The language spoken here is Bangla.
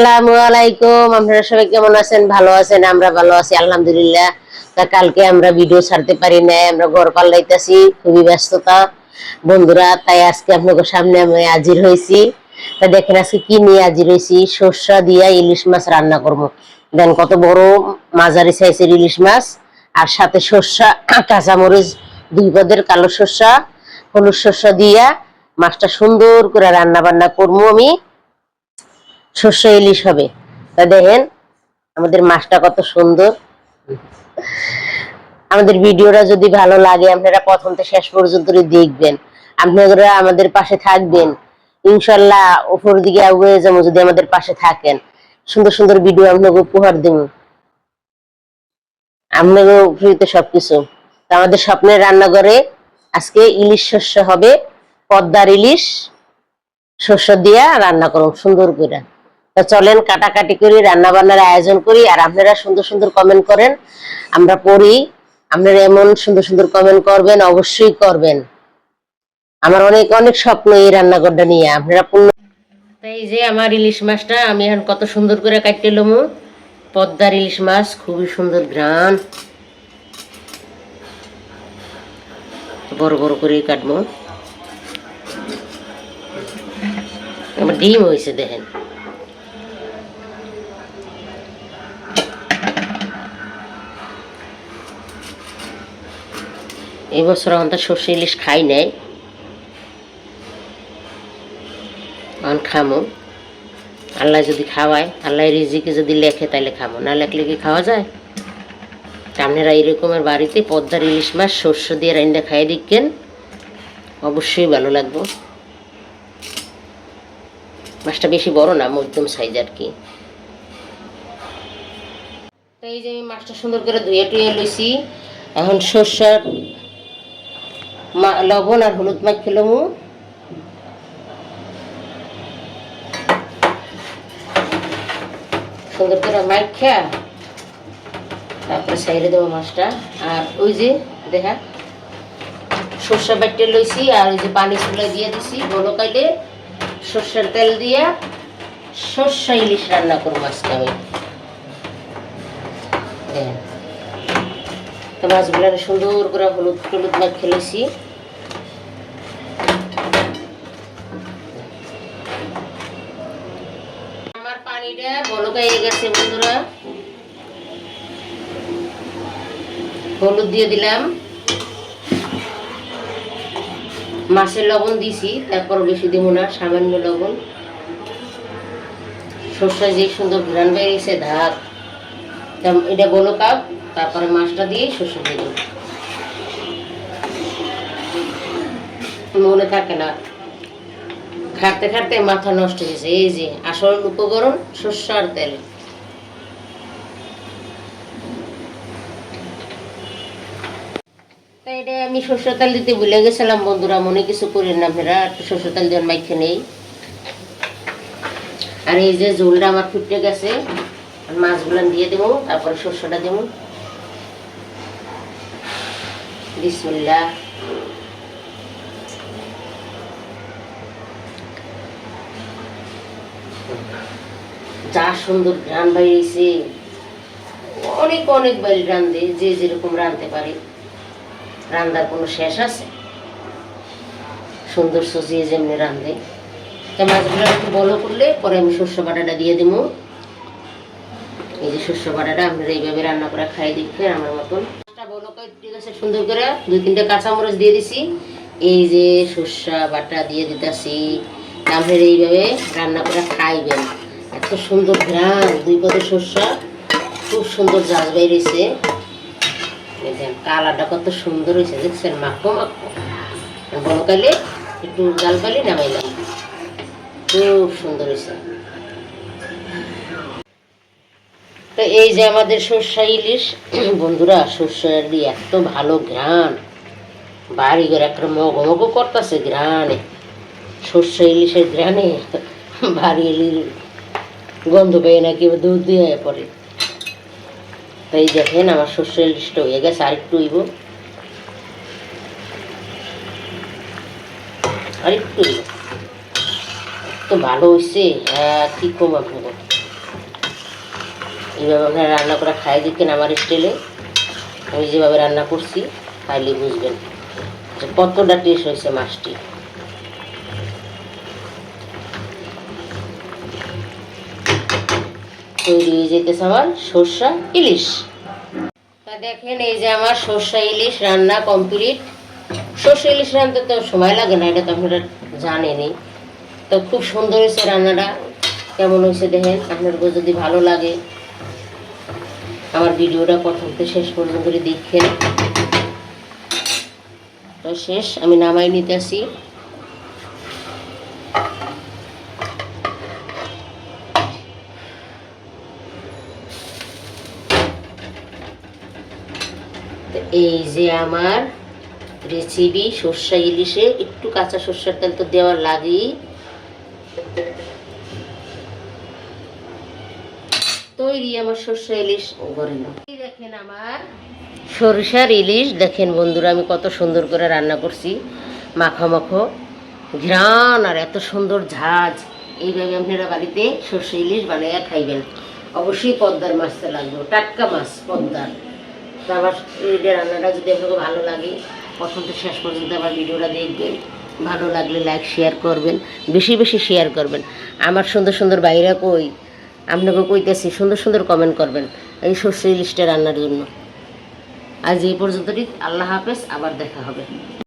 আসসালামু আলাইকুম। আপনারা সবাই কেমন আছেন? ভালো আছেন? আমরা ভালো আছি, আলহামদুলিল্লাহ। তা কালকে আমরা ভিডিও ছাড়তে পারি আমরা পাল্লাইতেছি, খুবই ব্যস্ততা। বন্ধুরা, তাই আজকে আপনাদের সামনে আমি হাজির হয়েছি। তা দেখেন আজকে কি নিয়ে হাজির হয়েছি? দিয়া ইলিশ মাছ রান্না করব। দেন কত বড় মাঝারি সাইজের ইলিশ মাছ। আর সাথে সর্ষা, কাঁচামরিচ, দুই পদের কালো সর্ষা, হলুদ সর্ষা দিয়া মাছটা সুন্দর করে রান্না বান্না করব আমি। শস্য ইলিশ হবে। তা দেখেন, আমাদের মাছটা কত সুন্দর। আমাদের ভিডিওটা যদি ভালো লাগে, আপনারা প্রথম থেকে শেষ পর্যন্ত দেখবেন। আপনারা আমাদের পাশে থাকবেন। ইনশাল্লাহ উপর দিকে আগুয়ে যাব যদি আমাদের পাশে থাকেন। সুন্দর সুন্দর ভিডিও আপনাকে উপহার দেব। আপনাকে সবকিছু। আমাদের স্বপ্নের রান্নাঘরে আজকে ইলিশ শস্য হবে। পদ্মার ইলিশ শস্য দিয়া রান্না করুন সুন্দর করে। চলেন কাটাকাটি করি রান্না বান্নার আয়োজন করি, আর আপনারা সুন্দর সুন্দর কমেন্ট করেন। আমরা পড়ি, আপনারা এমন সুন্দর সুন্দর কমেন্ট করবেন, অবশ্যই করবেন। আমার অনেক অনেক স্বপ্ন এই রান্নাঘরটা নিয়ে, আপনারা পূর্ণ তাই যে আমার ইলিশ মাছটা, আমি এখন কত সুন্দর করে কাটতে লমু। পদ্মার ইলিশ মাছ, খুবই সুন্দর ঘ্রাণ। বড় বড় করে কাটবো। আমার ডিম হয়েছে, দেখেন। এই বছর আমাদের সর্ষে ইলিশ খাই নাই। এখন খামো। আল্লাহ যদি খাওয়ায়, আল্লাহ রিজিকে যদি লেখে তাহলে খামো। না লেখলে কি খাওয়া যায়? তা আপনারা এরকমের বাড়িতে পদ্মার ইলিশ মাছ শস্য দিয়ে রান্না খাইয়ে দিচ্ছেন অবশ্যই ভালো লাগবো। মাছটা বেশি বড় না, মধ্যম সাইজ আর কি। তো এই যে আমি মাছটা সুন্দর করে ধুয়ে টুয়ে লইছি। এখন সর্ষার লবণ আর হলুদ মাখ খেলাম সুন্দর করে মাখা তারপরে সাইডে দেবো মাছটা। আর ওই যে দেখা সর্ষা বাটতে লইছি আর ওই যে পানি চুলা দিয়ে দিছি। বলো কাইলে সর্ষের তেল দিয়া সর্ষা ইলিশ রান্না করব আজকে আমি। দেখেন। মাছগুলো সুন্দর করে হলুদ টলুদ মাছ খেলেছি আমার পানিটা বলকাইয়ে গেছে বন্ধুরা। হলুদ দিয়ে দিলাম। মাছের লবণ দিছি তারপর বেশি দিব না, সামান্য লবণ। সর্ষা যে সুন্দর ঘ্রাণ বেরিয়েছে তা এটা বলো কাপ তারপরে মাছটা দিয়ে শস্য দিয়ে দেবো মনে থাকে না, খাটতে খাটতে মাথা নষ্ট হয়েছে। এই যে আসল উপকরণ, শস্য আর তেল। এটা আমি শস্য তেল দিতে ভুলে গেছিলাম, বন্ধুরা, মনে কিছু করেন না আপনারা একটু শস্য তেল দেওয়ার মাইখে নেই। আর এই যে ঝোলটা আমার ফুটে গেছে মাছগুলো দিয়ে দেবো, তারপরে শস্যটা দেবো। বিসমুল্লাহ। যা সুন্দর গান বাইরেছে অনেক অনেক বাইল রান্ধে যে যেরকম রাঁধতে পারে রান্নার কোনো শেষ আছে? সুন্দর সজিয়ে যেমনি রান্ধে তা মাছগুলো একটু বলো করলে, পরে আমি শস্য বাটাটা দিয়ে দেবো। এই যে শস্য বাটাটা আপনারা এইভাবে রান্না করে খাই দিচ্ছে আমার মতন। আছে, সুন্দর করে দুই তিনটে কাঁচামরিচ দিয়ে দিছি। এই যে শস্য বাটা দিয়ে দিতেছি। আপনারা এইভাবে রান্না করে খাইবেন। এত সুন্দর ঘ্রাণ, দুই পদের শস্য খুব সুন্দর জাজ বাইরেছে কালারটা কত সুন্দর হয়েছে দেখছেন? মাখো মাখো। বড় কালে একটু জাল পালি নামাইলাম। খুব সুন্দর হয়েছে তো এই যে আমাদের সর্ষা ইলিশ, বন্ধুরা সর্ষার দিয়ে এত ভালো ঘ্রাণ। বাড়ি ঘরে একটা মগ মগমগ করতেছে ঘ্রাণে। সর্ষা ইলিশের ঘ্রাণে বাড়ি ইলিশ গন্ধ পেয়ে নাকি দুধ দিয়ে পড়ে। তাই দেখেন আমার শস্য ইলিশটা হয়ে গেছে, আরেকটু হইব। আরেকটু তো ভালো হয়েছে হ্যাঁ কি কম আপনাকে এইভাবে আপনারা রান্না করে খাই দিচ্ছেন আমার স্টাইলে আমি যেভাবে রান্না করছি খাইলে বুঝবেন। যে কতটা টেস্ট হয়েছে মাছটি? তৈরি হয়ে যেতেছে আমার সর্ষা ইলিশ। তা দেখেন, এই যে আমার সর্ষা ইলিশ রান্না কমপ্লিট সর্ষে ইলিশ রান্নতে তো সময় লাগে না, এটা তো আপনারা জানেনই। তো খুব সুন্দর হয়েছে রান্নাটা। কেমন হয়েছে দেখেন? আপনার যদি ভালো লাগে আমার ভিডিওটা প্রথম থেকে শেষ পর্যন্ত করে দেখেন। তো শেষ, আমি নামাই নিতেছি। তো এই যে আমার রেসিপি সর্ষা ইলিশে একটু কাঁচা সর্ষের তেল তো দেওয়ার লাগেই। তৈরি আমার সর্ষা ইলিশ করে এই দেখেন আমার সরিষার ইলিশ। দেখেন বন্ধুরা, আমি কত সুন্দর করে রান্না করছি। মাখো মাখো। ঘ্রাণ আর এত সুন্দর ঝাঁজ। এইভাবে আপনারা বাড়িতে সর্ষে ইলিশ বানাইয়া খাইবেন। অবশ্যই পদ্মার মাছটা লাগবে। টাটকা মাছ, পদ্মার। তো আমার এই রান্নাটা যদি আপনাকে ভালো লাগে, প্রথম থেকে শেষ পর্যন্ত আমার ভিডিওটা দেখবেন। ভালো লাগলে লাইক শেয়ার করবেন। বেশি বেশি শেয়ার করবেন। আমার সুন্দর সুন্দর বাইরে কই? আপনাকে কইতেছি, সুন্দর সুন্দর কমেন্ট করবেন এই সর্ষে ইলিশটা রান্নার জন্য। আজ এই পর্যন্তই, আল্লাহ হাফেজ, আবার দেখা হবে।